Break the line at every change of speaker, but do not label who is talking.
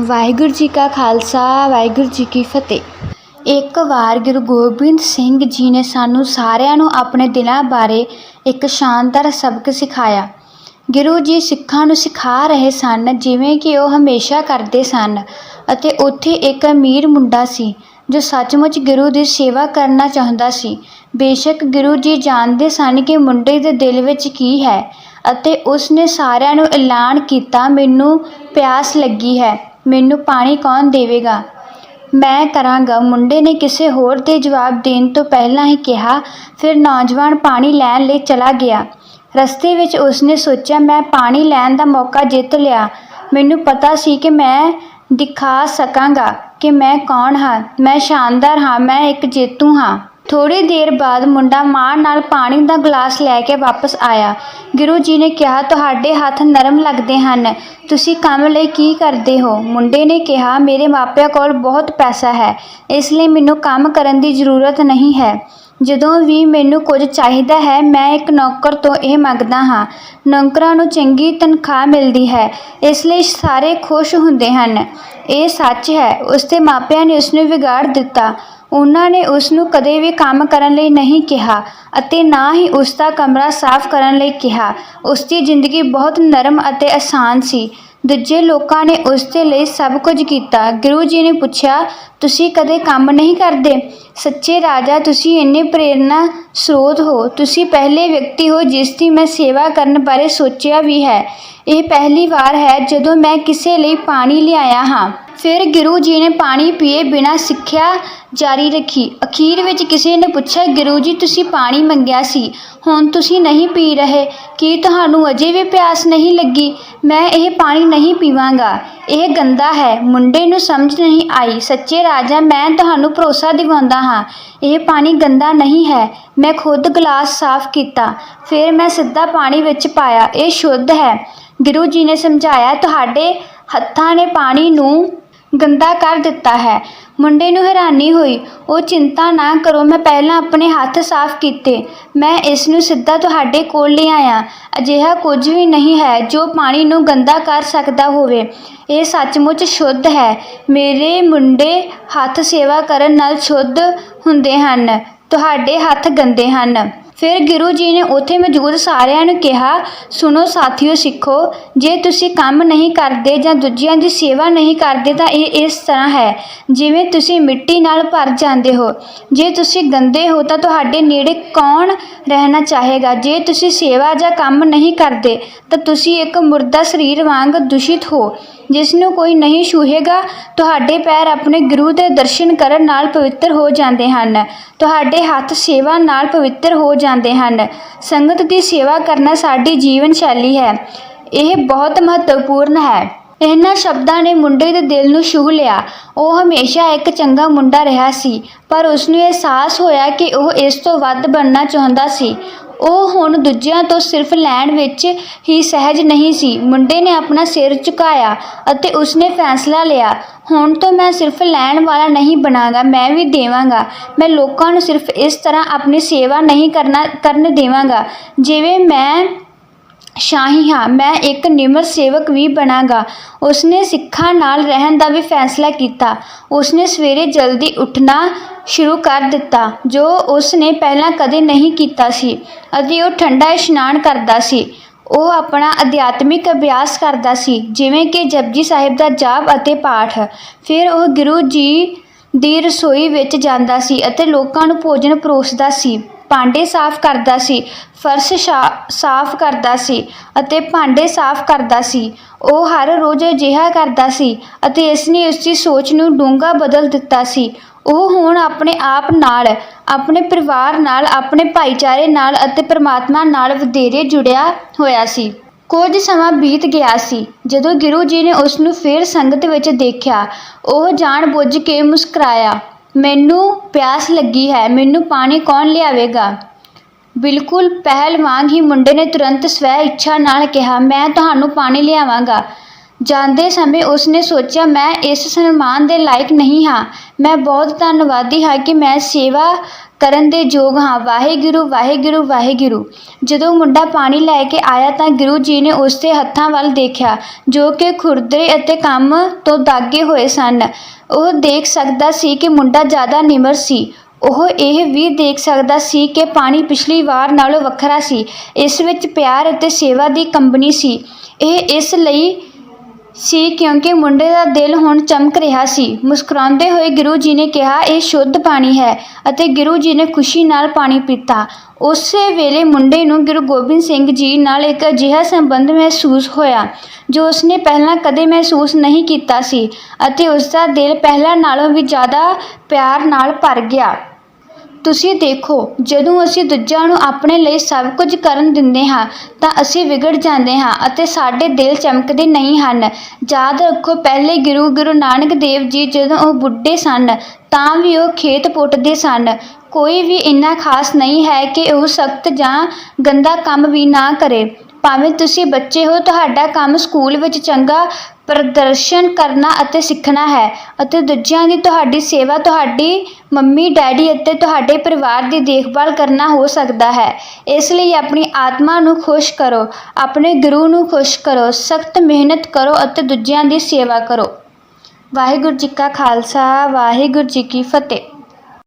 ਵਾਹਿਗੁਰੂ ਜੀ ਕਾ ਖਾਲਸਾ, ਵਾਹਿਗੁਰੂ ਜੀ ਕੀ ਫਤਿਹ। ਇੱਕ ਵਾਰ ਗੁਰੂ ਗੋਬਿੰਦ ਸਿੰਘ ਜੀ ਨੇ ਸਾਨੂੰ ਸਾਰਿਆਂ ਨੂੰ ਆਪਣੇ ਦਿਲਾਂ ਬਾਰੇ ਇੱਕ ਸ਼ਾਨਦਾਰ ਸਬਕ ਸਿਖਾਇਆ। ਗੁਰੂ ਜੀ ਸਿੱਖਾਂ ਨੂੰ ਸਿਖਾ ਰਹੇ ਸਨ, ਜਿਵੇਂ ਕਿ ਉਹ ਹਮੇਸ਼ਾ ਕਰਦੇ ਸਨ ਅਤੇ ਉੱਥੇ ਇੱਕ ਅਮੀਰ ਮੁੰਡਾ ਸੀ, ਜੋ ਸੱਚਮੁੱਚ ਗੁਰੂ ਦੀ ਸੇਵਾ ਕਰਨਾ ਚਾਹੁੰਦਾ ਸੀ। ਬੇਸ਼ੱਕ ਗੁਰੂ ਜੀ ਜਾਣਦੇ ਸਨ ਕਿ ਮੁੰਡੇ ਦੇ ਦਿਲ ਵਿੱਚ ਕੀ ਹੈ ਅਤੇ ਉਸ ਨੇ ਸਾਰਿਆਂ ਨੂੰ ਐਲਾਨ ਕੀਤਾ, ਮੈਨੂੰ ਪਿਆਸ ਲੱਗੀ ਹੈ। ਮੈਨੂੰ ਪਾਣੀ ਕੌਣ ਦੇਵੇਗਾ? ਮੈਂ ਕਰਾਂਗਾ। ਮੁੰਡੇ ਨੇ ਕਿਸੇ ਹੋਰ ਦੇ ਜਵਾਬ ਦੇਣ ਤੋਂ ਪਹਿਲਾਂ ਹੀ ਕਿਹਾ, ਫਿਰ ਨੌਜਵਾਨ ਪਾਣੀ ਲੈਣ ਲਈ ਚਲਾ ਗਿਆ। ਰਸਤੇ ਵਿੱਚ ਉਸਨੇ ਸੋਚਿਆ, ਮੈਂ ਪਾਣੀ ਲੈਣ ਦਾ ਮੌਕਾ ਜਿੱਤ ਲਿਆ। ਮੈਨੂੰ ਪਤਾ ਸੀ ਕਿ ਮੈਂ ਦਿਖਾ ਸਕਾਂਗਾ ਕਿ ਮੈਂ ਕੌਣ ਹਾਂ। ਮੈਂ ਸ਼ਾਨਦਾਰ ਹਾਂ, ਮੈਂ ਇੱਕ ਜੇਤੂ ਹਾਂ। ਥੋੜ੍ਹੀ ਦੇਰ ਬਾਅਦ ਮੁੰਡਾ ਮਾਂ ਨਾਲ ਪਾਣੀ ਦਾ ਗਲਾਸ ਲੈ ਕੇ ਵਾਪਸ ਆਇਆ। ਗੁਰੂ ਜੀ ਨੇ ਕਿਹਾ, ਤੁਹਾਡੇ ਹੱਥ ਨਰਮ ਲੱਗਦੇ ਹਨ। ਤੁਸੀਂ ਕੰਮ ਲਈ ਕੀ ਕਰਦੇ ਹੋ? ਮੁੰਡੇ ਨੇ ਕਿਹਾ, ਮੇਰੇ ਮਾਪਿਆਂ ਕੋਲ ਬਹੁਤ ਪੈਸਾ ਹੈ। ਇਸ ਲਈ ਮੈਨੂੰ ਕੰਮ ਕਰਨ ਦੀ ਜ਼ਰੂਰਤ ਨਹੀਂ ਹੈ। ਜਦੋਂ ਵੀ ਮੈਨੂੰ ਕੁਝ ਚਾਹੀਦਾ ਹੈ, ਮੈਂ ਇੱਕ ਨੌਕਰ ਤੋਂ ਇਹ ਮੰਗਦਾ ਹਾਂ। ਨੌਕਰਾਂ ਨੂੰ ਚੰਗੀ ਤਨਖਾਹ ਮਿਲਦੀ ਹੈ। ਇਸ ਲਈ ਸਾਰੇ ਖੁਸ਼ ਹੁੰਦੇ ਹਨ। ਇਹ ਸੱਚ ਹੈ। ਉਸ ਦੇ ਮਾਪਿਆਂ ਨੇ ਉਸ ਨੂੰ ਵਿਗਾੜ ਦਿੱਤਾ। ਉਹਨਾਂ ਨੇ ਉਸ ਨੂੰ ਕਦੇ ਵੀ ਕੰਮ ਕਰਨ ਲਈ ਨਹੀਂ ਕਿਹਾ ਅਤੇ ਨਾ ਹੀ ਉਸ ਦਾ ਕਮਰਾ ਸਾਫ਼ ਕਰਨ ਲਈ ਕਿਹਾ। ਉਸ ਦੀ ਜ਼ਿੰਦਗੀ ਬਹੁਤ ਨਰਮ ਅਤੇ ਆਸਾਨ ਸੀ। ਦੂਜੇ ਲੋਕਾਂ ਨੇ ਉਸ ਦੇ ਲਈ ਸਭ ਕੁਝ ਕੀਤਾ। ਗੁਰੂ ਜੀ ਨੇ ਪੁੱਛਿਆ, ਤੁਸੀਂ ਕਦੇ ਕੰਮ ਨਹੀਂ ਕਰਦੇ? ਸੱਚੇ ਰਾਜਾ, ਤੁਸੀਂ ਇੰਨੇ ਪ੍ਰੇਰਨਾ ਸਰੋਤ ਹੋ। ਤੁਸੀਂ ਪਹਿਲੇ ਵਿਅਕਤੀ ਹੋ ਜਿਸ ਦੀ ਮੈਂ ਸੇਵਾ ਕਰਨ ਬਾਰੇ ਸੋਚਿਆ ਵੀ ਹੈ। ਇਹ ਪਹਿਲੀ ਵਾਰ ਹੈ ਜਦੋਂ ਮੈਂ ਕਿਸੇ ਲਈ ਪਾਣੀ ਲਿਆਇਆ ਹਾਂ। ਫਿਰ ਗੁਰੂ ਜੀ ਨੇ ਪਾਣੀ ਪੀਏ ਬਿਨਾਂ ਸਿੱਖਿਆ ਜਾਰੀ ਰੱਖੀ। ਅਖੀਰ ਵਿੱਚ ਕਿਸੇ ਨੇ ਪੁੱਛਿਆ, ਗੁਰੂ ਜੀ, ਤੁਸੀਂ ਪਾਣੀ ਮੰਗਿਆ ਸੀ, ਹੁਣ ਤੁਸੀਂ ਨਹੀਂ ਪੀ ਰਹੇ, ਕੀ ਤੁਹਾਨੂੰ ਅਜੇ ਵੀ ਪਿਆਸ ਨਹੀਂ ਲੱਗੀ? ਮੈਂ ਇਹ ਪਾਣੀ ਨਹੀਂ ਪੀਵਾਂਗਾ। ਇਹ ਗੰਦਾ ਹੈ, ਮੁੰਡੇ ਨੂੰ ਸਮਝ ਨਹੀਂ ਆਈ। ਸੱਚੇ ਰਾਜਾ, ਮੈਂ ਤੁਹਾਨੂੰ ਭਰੋਸਾ ਦਿਵਾਉਂਦਾ ਹਾਂ। ਇਹ ਪਾਣੀ ਗੰਦਾ ਨਹੀਂ ਹੈ। ਮੈਂ ਖੁਦ ਗਲਾਸ ਸਾਫ਼ ਕੀਤਾ। ਫਿਰ ਮੈਂ ਸਿੱਧਾ ਪਾਣੀ ਵਿੱਚ ਪਾਇਆ। ਇਹ ਸ਼ੁੱਧ ਹੈ। ਗੁਰੂ ਜੀ ਨੇ ਸਮਝਾਇਆ, ਤੁਹਾਡੇ ਹੱਥਾਂ ਨੇ ਪਾਣੀ ਨੂੰ ਗੰਦਾ ਕਰ ਦਿੱਤਾ ਹੈ। ਮੁੰਡੇ ਨੂੰ ਹੈਰਾਨੀ ਹੋਈ। ਉਹ ਚਿੰਤਾ ਨਾ ਕਰੋ, ਮੈਂ ਪਹਿਲਾਂ ਆਪਣੇ ਹੱਥ ਸਾਫ਼ ਕੀਤੇ। ਮੈਂ ਇਸ ਨੂੰ ਸਿੱਧਾ ਤੁਹਾਡੇ ਕੋਲ ਲਿਆਇਆ ਅਜਿਹਾ ਕੁਝ ਵੀ ਨਹੀਂ ਹੈ ਜੋ ਪਾਣੀ ਨੂੰ ਗੰਦਾ ਕਰ ਸਕਦਾ ਹੋਵੇ। ਇਹ ਸੱਚਮੁੱਚ ਸ਼ੁੱਧ ਹੈ। ਮੇਰੇ ਮੁੰਡੇ ਹੱਥ ਸੇਵਾ ਕਰਨ ਨਾਲ ਸ਼ੁੱਧ ਹੁੰਦੇ ਹਨ। ਤੁਹਾਡੇ ਹੱਥ ਗੰਦੇ ਹਨ। ਫਿਰ ਗੁਰੂ ਜੀ ਨੇ ਉੱਥੇ ਮੌਜੂਦ ਸਾਰਿਆਂ ਨੂੰ ਕਿਹਾ, ਸੁਣੋ ਸਾਥੀਓ, ਸਿੱਖੋ, ਜੇ ਤੁਸੀਂ ਕੰਮ ਨਹੀਂ ਕਰਦੇ ਜਾਂ ਦੂਜਿਆਂ ਦੀ ਸੇਵਾ ਨਹੀਂ ਕਰਦੇ ਤਾਂ ਇਹ ਇਸ ਤਰ੍ਹਾਂ ਹੈ, ਜਿਵੇਂ ਤੁਸੀਂ ਮਿੱਟੀ ਨਾਲ ਭਰ ਜਾਂਦੇ ਹੋ। ਜੇ ਤੁਸੀਂ ਗੰਦੇ ਹੋ ਤਾਂ ਤੁਹਾਡੇ ਨੇੜੇ ਕੌਣ ਰਹਿਣਾ ਚਾਹੇਗਾ? ਜੇ ਤੁਸੀਂ ਸੇਵਾ ਜਾਂ ਕੰਮ ਨਹੀਂ ਕਰਦੇ ਤਾਂ ਤੁਸੀਂ ਇੱਕ ਮੁਰਦਾ ਸਰੀਰ ਵਾਂਗ ਦੂਸ਼ਿਤ ਹੋ। ਜਿਸ ਨੂੰ ਕੋਈ ਨਹੀਂ ਛੂਹੇਗਾ, ਤੁਹਾਡੇ ਪੈਰ ਆਪਣੇ ਗੁਰੂ ਦੇ ਦਰਸ਼ਨ ਕਰਨ ਨਾਲ ਪਵਿੱਤਰ ਹੋ ਜਾਂਦੇ ਹਨ। ਤੁਹਾਡੇ ਹੱਥ ਸੇਵਾ ਨਾਲ ਪਵਿੱਤਰ ਹੋ ਜਾਂਦੇ ਹਨ। ਸੰਗਤ ਦੀ ਸੇਵਾ ਕਰਨਾ ਸਾਡੀ ਜੀਵਨ ਸ਼ੈਲੀ ਹੈ। ਇਹ ਬਹੁਤ ਮਹੱਤਵਪੂਰਨ ਹੈ। ਇਹਨਾਂ ਸ਼ਬਦਾਂ ਨੇ ਮੁੰਡੇ ਦੇ ਦਿਲ ਨੂੰ ਛੂਹ ਲਿਆ। ਉਹ ਹਮੇਸ਼ਾ ਇੱਕ ਚੰਗਾ ਮੁੰਡਾ ਰਿਹਾ ਸੀ, ਪਰ ਉਸ ਨੂੰ ਅਹਿਸਾਸ ਹੋਇਆ ਕਿ ਉਹ ਇਸ ਤੋਂ ਵੱਧ ਬਣਨਾ ਚਾਹੁੰਦਾ ਸੀ। ਉਹ ਹੁਣ ਦੂਜਿਆਂ ਤੋਂ ਸਿਰਫ ਲੈਣ ਵਿੱਚ ਹੀ ਸਹਿਜ ਨਹੀਂ ਸੀ। ਮੁੰਡੇ ਨੇ ਆਪਣਾ ਸਿਰ ਝੁਕਾਇਆ ਅਤੇ ਉਸਨੇ ਫੈਸਲਾ ਲਿਆ, ਹੁਣ ਤੋਂ ਮੈਂ ਸਿਰਫ ਲੈਣ ਵਾਲਾ ਨਹੀਂ ਬਣਾਂਗਾ, ਮੈਂ ਵੀ ਦੇਵਾਂਗਾ। ਮੈਂ ਲੋਕਾਂ ਨੂੰ ਸਿਰਫ ਇਸ ਤਰ੍ਹਾਂ ਆਪਣੀ ਸੇਵਾ ਨਹੀਂ ਕਰਨਾ, ਕਰਨ ਦੇਵਾਂਗਾ। ਜਿਵੇਂ ਮੈਂ ਸ਼ਾਹੀ ਹਾਂ, ਮੈਂ ਇੱਕ ਨਿਮਰ ਸੇਵਕ ਵੀ ਬਣਾਂਗਾ। ਉਸਨੇ ਸਿੱਖਾਂ ਨਾਲ ਰਹਿਣ ਦਾ ਵੀ ਫੈਸਲਾ ਕੀਤਾ। ਉਸਨੇ ਸਵੇਰੇ ਜਲਦੀ ਉੱਠਣਾ ਸ਼ੁਰੂ ਕਰ ਦਿੱਤਾ, ਜੋ ਉਸਨੇ ਪਹਿਲਾਂ ਕਦੇ ਨਹੀਂ ਕੀਤਾ ਸੀ ਅਤੇ ਉਹ ਠੰਡਾ ਇਸ਼ਨਾਨ ਕਰਦਾ ਸੀ। ਉਹ ਆਪਣਾ ਅਧਿਆਤਮਿਕ ਅਭਿਆਸ ਕਰਦਾ ਸੀ, ਜਿਵੇਂ ਕਿ ਜਪਜੀ ਸਾਹਿਬ ਦਾ ਜਾਪ ਅਤੇ ਪਾਠ। ਫਿਰ ਉਹ ਗੁਰੂ ਜੀ ਦੀ ਰਸੋਈ ਵਿੱਚ ਜਾਂਦਾ ਸੀ ਅਤੇ ਲੋਕਾਂ ਨੂੰ ਭੋਜਨ ਪਰੋਸਦਾ ਸੀ। ਭਾਂਡੇ ਸਾਫ਼ ਕਰਦਾ ਸੀ, ਫਰਸ਼ ਸਾਫ਼ ਕਰਦਾ ਸੀ ਅਤੇ ਭਾਂਡੇ ਸਾਫ਼ ਕਰਦਾ ਸੀ। ਉਹ ਹਰ ਰੋਜ਼ ਅਜਿਹਾ ਕਰਦਾ ਸੀ ਅਤੇ ਇਸ ਨੇ ਉਸ ਦੀ ਸੋਚ ਨੂੰ ਡੂੰਘਾ ਬਦਲ ਦਿੱਤਾ ਸੀ। ਉਹ ਹੁਣ ਆਪਣੇ ਆਪ ਨਾਲ, ਆਪਣੇ ਪਰਿਵਾਰ ਨਾਲ, ਆਪਣੇ ਭਾਈਚਾਰੇ ਨਾਲ ਅਤੇ ਪਰਮਾਤਮਾ ਨਾਲ ਵਧੇਰੇ ਜੁੜਿਆ ਹੋਇਆ ਸੀ। ਕੁਝ ਸਮਾਂ ਬੀਤ ਗਿਆ ਸੀ, ਜਦੋਂ ਗੁਰੂ ਜੀ ਨੇ ਉਸ ਨੂੰ ਫੇਰ ਸੰਗਤ ਵਿੱਚ ਦੇਖਿਆ। ਉਹ ਜਾਣ ਬੁੱਝ ਕੇ ਮੁਸਕਰਾਇਆ। ਮੈਨੂੰ ਪਿਆਸ ਲੱਗੀ ਹੈ, ਮੈਨੂੰ ਪਾਣੀ ਕੌਣ ਲਿਆਵੇਗਾ? ਬਿਲਕੁਲ ਪਹਿਲ ਵਾਂਗ ਹੀ ਮੁੰਡੇ ਨੇ ਤੁਰੰਤ ਸਵੈ ਇੱਛਾ ਨਾਲ ਕਿਹਾ, ਮੈਂ ਤੁਹਾਨੂੰ ਪਾਣੀ ਲਿਆਵਾਂਗਾ। ਜਾਂਦੇ ਸਮੇਂ ਉਸਨੇ ਸੋਚਿਆ, ਮੈਂ ਇਸ ਸਨਮਾਨ ਦੇ ਲਾਇਕ ਨਹੀਂ ਹਾਂ। ਮੈਂ ਬਹੁਤ ਧੰਨਵਾਦੀ ਹਾਂ ਕਿ ਮੈਂ ਸੇਵਾ ਕਰਨ ਦੇ ਯੋਗ ਹਾਂ। ਵਾਹਿਗੁਰੂ ਵਾਹਿਗੁਰੂ ਵਾਹਿਗੁਰੂ। ਜਦੋਂ ਮੁੰਡਾ ਪਾਣੀ ਲੈ ਕੇ ਆਇਆ ਤਾਂ ਗੁਰੂ ਜੀ ਨੇ ਉਸ ਦੇ ਹੱਥਾਂ ਵੱਲ ਦੇਖਿਆ, ਜੋ ਕਿ ਖੁਰਦਰੇ ਅਤੇ ਕੰਮ ਤੋਂ ਦਾਗੇ ਹੋਏ ਸਨ। ਉਹ ਦੇਖ ਸਕਦਾ ਸੀ ਕਿ ਮੁੰਡਾ ਜ਼ਿਆਦਾ ਨਿਮਰ ਸੀ। ਉਹ ਇਹ ਵੀ ਦੇਖ ਸਕਦਾ ਸੀ ਕਿ ਪਾਣੀ ਪਿਛਲੀ ਵਾਰ ਨਾਲੋਂ ਵੱਖਰਾ ਸੀ। ਇਸ ਵਿੱਚ ਪਿਆਰ ਅਤੇ ਸੇਵਾ ਦੀ ਕੰਬਣੀ ਸੀ। ਇਹ ਇਸ ਲਈ ਸੀ ਕਿਉਂਕਿ ਮੁੰਡੇ ਦਾ ਦਿਲ ਹੁਣ ਚਮਕ ਰਿਹਾ ਸੀ। ਮੁਸਕਰਾਉਂਦੇ ਹੋਏ ਗੁਰੂ ਜੀ ਨੇ ਕਿਹਾ, ਇਹ ਸ਼ੁੱਧ ਪਾਣੀ ਹੈ ਅਤੇ ਗੁਰੂ ਜੀ ਨੇ ਖੁਸ਼ੀ ਨਾਲ ਪਾਣੀ ਪੀਤਾ। ਉਸੇ ਵੇਲੇ ਮੁੰਡੇ ਨੂੰ ਗੁਰੂ ਗੋਬਿੰਦ ਸਿੰਘ ਜੀ ਨਾਲ ਇੱਕ ਅਜਿਹਾ ਸੰਬੰਧ ਮਹਿਸੂਸ ਹੋਇਆ, ਜੋ ਉਸਨੇ ਪਹਿਲਾਂ ਕਦੇ ਮਹਿਸੂਸ ਨਹੀਂ ਕੀਤਾ ਸੀ ਅਤੇ ਉਸ ਦਾ ਦਿਲ ਪਹਿਲਾਂ ਨਾਲੋਂ ਵੀ ਜ਼ਿਆਦਾ ਪਿਆਰ ਨਾਲ ਭਰ ਗਿਆ। ਤੁਸੀਂ ਦੇਖੋ, ਜਦੋਂ ਅਸੀਂ ਦੂਜਿਆਂ ਨੂੰ ਆਪਣੇ ਲਈ ਸਭ ਕੁਝ ਕਰਨ ਦਿੰਦੇ ਹਾਂ, ਤਾਂ ਅਸੀਂ ਵਿਗੜ ਜਾਂਦੇ ਹਾਂ ਅਤੇ ਸਾਡੇ ਦਿਲ ਚਮਕਦੇ ਨਹੀਂ ਹਨ। ਯਾਦ ਰੱਖੋ, ਪਹਿਲੇ ਗੁਰੂ ਗੁਰੂ ਨਾਨਕ ਦੇਵ ਜੀ ਜਦੋਂ ਉਹ ਬੁੱਢੇ ਸਨ, ਤਾਂ ਵੀ ਉਹ ਖੇਤ ਪੁੱਟਦੇ ਸਨ। ਕੋਈ ਵੀ ਇੰਨਾ ਖਾਸ ਨਹੀਂ ਹੈ ਕਿ ਉਹ ਸਖਤ ਜਾਂ ਗੰਦਾ ਕੰਮ ਵੀ ਨਾ ਕਰੇ। ਭਾਵੇਂ ਤੁਸੀਂ ਬੱਚੇ ਹੋ, ਤੁਹਾਡਾ ਕੰਮ ਸਕੂਲ ਵਿੱਚ ਚੰਗਾ ਪ੍ਰਦਰਸ਼ਨ ਕਰਨਾ ਅਤੇ ਸਿੱਖਣਾ ਹੈ ਅਤੇ ਦੂਜਿਆਂ ਦੀ ਤੁਹਾਡੀ ਸੇਵਾ ਤੁਹਾਡੀ ਮੰਮੀ, ਡੈਡੀ ਅਤੇ ਤੁਹਾਡੇ ਪਰਿਵਾਰ ਦੀ ਦੇਖਭਾਲ ਕਰਨਾ ਹੋ ਸਕਦਾ ਹੈ। ਇਸ ਲਈ ਆਪਣੀ ਆਤਮਾ ਨੂੰ ਖੁਸ਼ ਕਰੋ, ਆਪਣੇ ਗੁਰੂ ਨੂੰ ਖੁਸ਼ ਕਰੋ, ਸਖਤ ਮਿਹਨਤ ਕਰੋ ਅਤੇ ਦੂਜਿਆਂ ਦੀ ਸੇਵਾ ਕਰੋ। ਵਾਹਿਗੁਰੂ ਜੀ ਕਾ ਖਾਲਸਾ, ਵਾਹਿਗੁਰੂ ਜੀ ਕੀ ਫਤਿਹ।